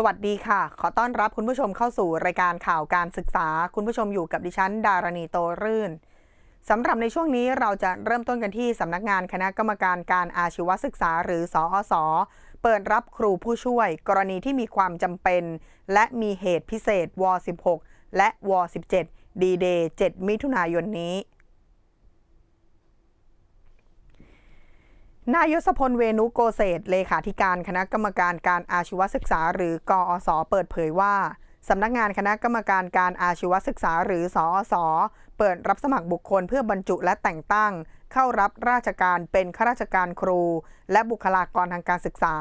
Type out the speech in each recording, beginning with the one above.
สวัสดีค่ะ ขอต้อนรับคุณผู้ชมเข้าสู่รายการข่าวการศึกษา คุณผู้ชมอยู่กับดิฉัน ดารณีโตรื่นสำหรับในช่วงนี้เราจะเริ่มต้นกันที่สำนักงานคณะกรรมการการอาชีวศึกษา หรือสอสอเปิดรับครูผู้ช่วย กรณีที่มีความจำเป็น และมีเหตุพิเศษว 16 และว 17 ดีเดย์7มิถุนายนนี้ นายศพลเวนุโกเศษเลขาธิการคณะกรรมการการอาชีวศึกษา หรือกอสเปิดเผยว่าสำนักงานคณะกรรมการการอาชีวศึกษา หรือสอสเปิดรับสมัครบุคคลเพื่อบรรจุและแต่งตั้ง เข้ารับราชการเป็นข้าราชการครู และบุคลากรทางการศึกษา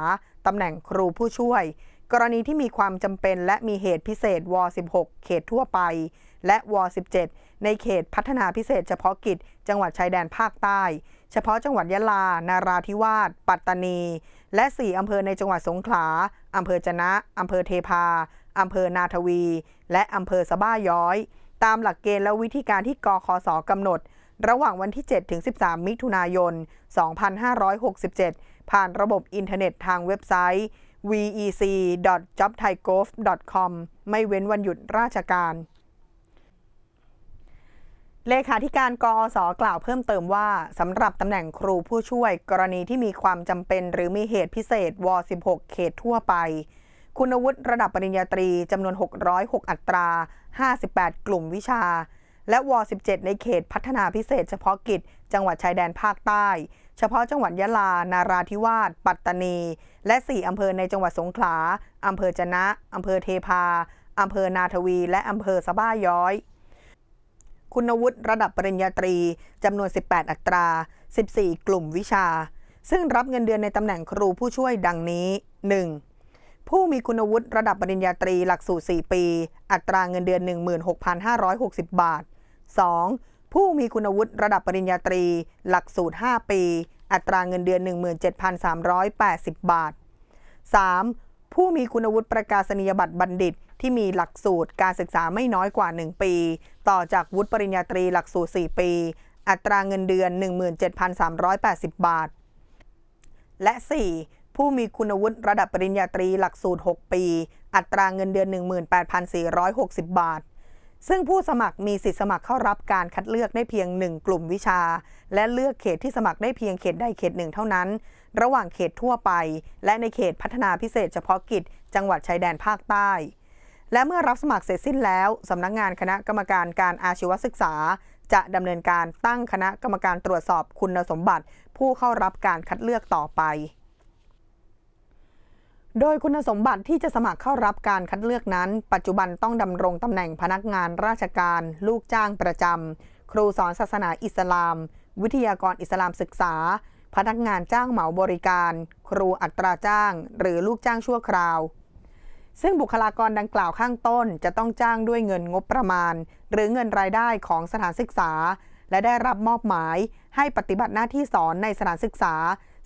ตำแหน่งครูผู้ช่วย กรณีที่มีความจำเป็นและมีเหตุพิเศษว 16 เขตทั่วไป และว 17 ในเขตพัฒนาพิเศษเฉพาะกิจ จังหวัดชายแดนภาคใต้ เฉพาะจังหวัดยะลา นาราธิวาส ปัตตานี และ 4 อำเภอในจังหวัดสงขลา อำเภอจะนะ อำเภอเทพา อำเภอนาทวี และอำเภอสะบ้าย้อย ตามหลักเกณฑ์และวิธีการที่กคสกำหนด ระหว่างวันที่ 7 ถึง 13 มิถุนายน 2567 ผ่านระบบอินเทอร์เน็ตทางเว็บไซต์ vec.jobthaigov.com ไม่เว้นวันหยุดราชการ เลขาธิการกอสกล่าวเพิ่มเติมว่าสำหรับตำแหน่งครูผู้ช่วย กรณีที่มีความจำเป็น หรือมีเหตุพิเศษว 16 เขตทั่วไป คุณวุฒิระดับปริญญาตรีจำนวน 606 อัตรา 58 กลุ่มวิชา และว 17 ในเขตพัฒนาพิเศษเฉพาะกิจ จังหวัดชายแดนภาคใต้ เฉพาะจังหวัดยะลา นาราธิวาส ปัตตานี และ 4 อำเภอในจังหวัดสงขลา อำเภอจะนะ อำเภอเทพา อำเภอนาทวี และอำเภอสะบ้าย้อย คุณวุฒิระดับปริญญาตรีจำนวน 18 อัตรา 14 กลุ่มวิชา ซึ่งรับเงินเดือนในตำแหน่งครูผู้ช่วยดังนี้ 1. ผู้มีคุณวุฒิระดับปริญญาตรีหลักสูตร 4 ปี อัตราเงินเดือน 16,560 บาท 2. ผู้มีคุณวุฒิระดับปริญญาตรี หลักสูตร 5 ปี อัตราเงินเดือน 17,380 บาท 3. ผู้มีคุณวุฒิประกาศนียบัตรบัณฑิต ที่มีหลักสูตรการศึกษาไม่น้อยกว่า 1 ปี ต่อจากวุฒิปริญญาตรีหลักสูตร 4 ปี อัตราเงินเดือน 17,380 บาท และ 4. ผู้มีคุณวุฒิระดับปริญญาตรีหลักสูตร 6 ปี อัตราเงินเดือน 18,460 บาทซึ่งผู้สมัครมีสิทธิสมัครเข้ารับการคัดเลือกได้เพียง 1 กลุ่มวิชา และเลือกเขตที่สมัครได้เพียงเขตใดเขตหนึ่งเท่านั้น ระหว่างเขตทั่วไป และในเขตพัฒนาพิเศษเฉพาะกิจ จังหวัดชายแดนภาคใต้ และเมื่อรับสมัครเสร็จสิ้นแล้วสำนักงงานคณะกรรมการการอาชีวศึกษา จะดำเนินการตั้งคณะกรรมการตรวจสอบคุณสมบัติ ผู้เข้ารับการคัดเลือกต่อไป โดยคุณสมบัติที่จะสมัครเข้ารับการคัดเลือกนั้น ปัจจุบันต้องดำรงตำแหน่งพนักงานราชการ ลูกจ้างประจำครูสอนศาสนาอิสลาม วิทยากรอิสลามศึกษา พนักงานจ้างเหมาบริการ ครูอัตราจ้าง หรือลูกจ้างชั่วคราว ซึ่งบุคลากรดังกล่าวข้างต้นจะต้องจ้างด้วยเงินงบประมาณ หรือเงินรายได้ของสถานศึกษา และได้รับมอบหมาย ให้ปฏิบัติหน้าที่สอนในสถานศึกษา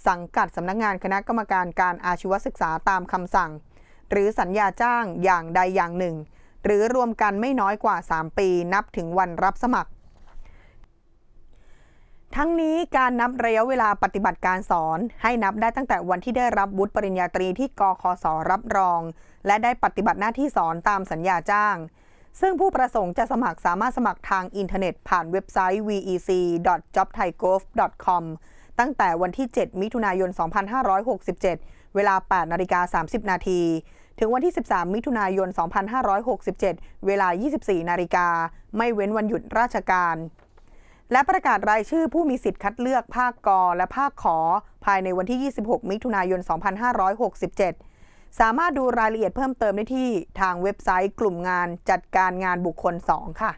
สังกัดสำนักงงานคณะกรรมการการอาชีวศึกษาตามคำสั่ง หรือสัญญาจ้างอย่างใดอย่างหนึ่ง หรือรวมกันไม่น้อยกว่า 3 ปีนับถึงวันรับสมัคร ทั้งนี้การนับระยะเวลาปฏิบัติการสอน ให้นับได้ตั้งแต่วันที่ได้รับวุฒิปริญญาตรีที่กคสรับรอง และได้ปฏิบัติหน้าที่สอนตามสัญญาจ้าง ซึ่งผู้ประสงค์จะสมัครสามารถสมัครทางอินเทอร์เน็ตผ่านเว็บไซต์ vec.jobthaigov.com ตั้งแต่วันที่ 7 มิถุนายน 2567 เวลา 8นาฬิกา30 นาทีถึงวันที่ 13 มิถุนายน 2567 เวลา 24 นาฬิกา ไม่เว้นวันหยุดราชการ และประกาศรายชื่อผู้มีสิทธิ์คัดเลือกภาคกอและภาคขอ ภายในวันที่ 26 มิถุนายน 2567 สามารถดูรายละเอียดเพิ่มเติมได้ที่ทางเว็บไซต์กลุ่มงานจัดการงานบุคคล 2 ค่ะ